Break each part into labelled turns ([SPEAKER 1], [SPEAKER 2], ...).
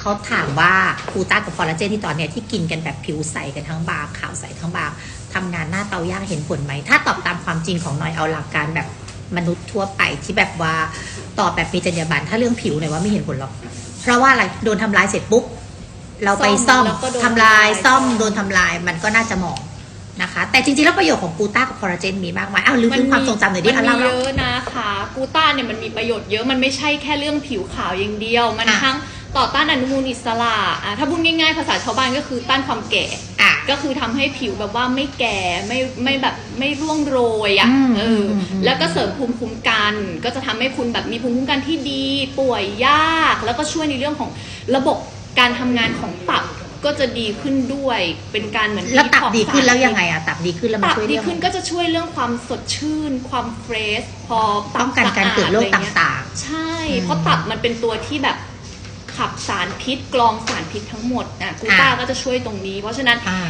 [SPEAKER 1] เขาถามว่ากูต้ากับคอลลาเจนที่ตอนเนี้ยที่กินกันแบบผิวใสกันทั้งบางขาวใสทั้งบางทำงานหน้าเตาย่างเห็นผลไหม ถ้าตอบตามความจริงของหน่อยเอาหลักการแบบมนุษย์ทั่วไปที่แบบว่าตอบแบบมีจรรยาบรรณถ้าเรื่องผิวเนี่ยว่าไม่เห็นผลหรอก เพราะว่าอะไรโดนทำลายเสร็จปุ๊บ เราไปซ่อม
[SPEAKER 2] แล้วก็โดน
[SPEAKER 1] ทำลาย
[SPEAKER 2] ทำลาย
[SPEAKER 1] ซ่อม
[SPEAKER 2] ซ่อม
[SPEAKER 1] โดนทำลายมันก็น่าจะหมองนะคะ แต่จริงๆแล้วประโยชน์ของกูต้ากับคอลลาเจนมีมากมายอ้าวลืมลืมความทรงจำหน่อยดิ
[SPEAKER 2] มั
[SPEAKER 1] อะ
[SPEAKER 2] น
[SPEAKER 1] เล่า
[SPEAKER 2] มี
[SPEAKER 1] เล่า
[SPEAKER 2] เยอะนะคะกูต้าเนี่ยมันมีประโยชน์เยอะมันไม่ใช่แค่เรื่องผิวขาวอย่างเดียว มัน
[SPEAKER 1] อะ
[SPEAKER 2] ทั้ง ต่อต้านอนุมูลอิสระอะถ้าพูดง่ายๆ ภาษาชาวบ้านก็คือต้านความแก่
[SPEAKER 1] อะ
[SPEAKER 2] ก็คือทำให้ผิวแบบว่าไม่แก่ไม่ไม่แบบไม่ร่วงโรยอะ
[SPEAKER 1] อืม
[SPEAKER 2] เอออ
[SPEAKER 1] มอืม
[SPEAKER 2] แล้วก็เสริมภูมิคุ้มกัน ก็จะทำให้คุณแบบมีภูมิคุ้มกันที่ดี ป่วยยาก แล้วก็ช่วยในเรื่องของระบบการทำงานของตับก็จะดีขึ้นด้วย เป็นการเหมือน
[SPEAKER 1] แล้วตับ
[SPEAKER 2] detox
[SPEAKER 1] ดีขึ้นแล้ว
[SPEAKER 2] สารพิษ
[SPEAKER 1] ยังไงอะตับดีขึ้นแล้วมัน
[SPEAKER 2] ตับ
[SPEAKER 1] ช่วย
[SPEAKER 2] ดี
[SPEAKER 1] เรื่อง
[SPEAKER 2] ขึ้นก็จะช่วยเรื่องความสดชื่น ความเฟรชพอตั
[SPEAKER 1] ป้องกันการเกิดโรค
[SPEAKER 2] สะอาอะไเงี้ย
[SPEAKER 1] ต่าง
[SPEAKER 2] ใช่
[SPEAKER 1] อืม
[SPEAKER 2] เพราะตับมันเป็นตัวที่แบบ ขับสารพิษกรองสารพิษทั้งหมดนะกูต้า
[SPEAKER 1] อ่า
[SPEAKER 2] ก็จะช่วยตรงนี้ เพราะฉะนั้น
[SPEAKER 1] ๆอ่า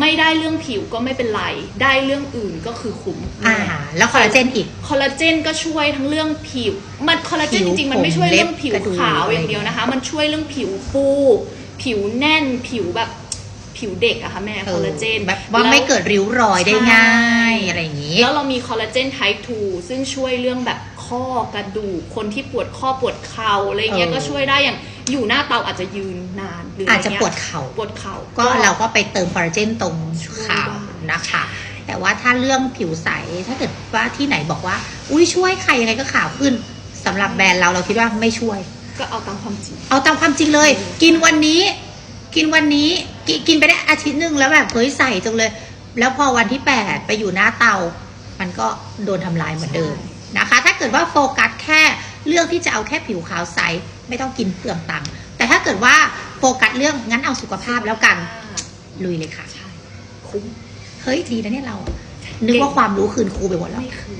[SPEAKER 2] ไม่ได้เรื่องผิวก็ไม่เป็นไร ได้เรื่องอื่นก็คือคุ้ม
[SPEAKER 1] อ่าแล้วคอลลาเจนอีก
[SPEAKER 2] คอลลาเจนก็ช่วยทั้งเรื่องผิว มันคอลลาเจน
[SPEAKER 1] ผิ
[SPEAKER 2] จ
[SPEAKER 1] ว
[SPEAKER 2] ริงๆ มันไม่ช่วยเรื่อง
[SPEAKER 1] ผมเล็บ
[SPEAKER 2] ผิว
[SPEAKER 1] กระดูก
[SPEAKER 2] ขาว
[SPEAKER 1] อะไร
[SPEAKER 2] อย่างเดียวนะคะ มันช่วยเรื่องผิวฟู ผิวแน่น ผิวแบบผิวเด็กอะค่ะแม่
[SPEAKER 1] เอ
[SPEAKER 2] คอล
[SPEAKER 1] อ
[SPEAKER 2] ลาเจน
[SPEAKER 1] แบบว่า
[SPEAKER 2] แล้ว
[SPEAKER 1] ไม่เกิดริ้วรอยได้ง่าย
[SPEAKER 2] ใช่
[SPEAKER 1] อะไรอย่างนี้
[SPEAKER 2] แล้วเรามีคอลลาเจนไทป์ 2 ซึ่งช่วยเรื่องแบบข้อกระดูกคนที่ปวดข้อปวดเข่าอะไรเงี้ย
[SPEAKER 1] เออ
[SPEAKER 2] ก็ช่วยได้อย่าง อยู่หน้าเตาอาจจะยืนนานหรือ
[SPEAKER 1] อา
[SPEAKER 2] อา
[SPEAKER 1] จจะปวดเข่า
[SPEAKER 2] ปวดเข่า
[SPEAKER 1] ก็เราก็ไปเติมคอลลาเจนตรง
[SPEAKER 2] ช่วย
[SPEAKER 1] ขา
[SPEAKER 2] ได้
[SPEAKER 1] นะคะ แต่ว่าถ้าเรื่องผิวใสถ้าเกิดว่าที่ไหนบอกว่า อุ้ยช่วยใครยังไงก็ขาวขึ้นสำหรับแบรนด์เราเราคิดว่าไม่ช่วย
[SPEAKER 2] ก็เอาตามความจริง
[SPEAKER 1] เอาตามความจริงเลย กินวันนี้ กินวันนี้กินกินไปได้อาทิตย์หนึ่งแล้วแบบเฮ้ยใส่จังเลย แล้วพอวันที่แปดไปอยู่หน้าเตา มันก็โดนทำลายเหมือนเดิมนะคะ ถ้าเกิดว่าโฟกัสแค่ เรื่องที่จะเอาแค่ผิวขาวใส ไม่ต้องกินเปลืองตังค์แต่ถ้าเกิดว่าโฟกัสเรื่องงั้นเอาสุขภาพแล้วกัน ลุยเลยค่ะ
[SPEAKER 2] ใช่คุ้ม
[SPEAKER 1] เฮ้ย ดีนะเนี่ยเรา นึกว่าความรู้คืนครูไปหมดแล้ว
[SPEAKER 2] ไม่คือ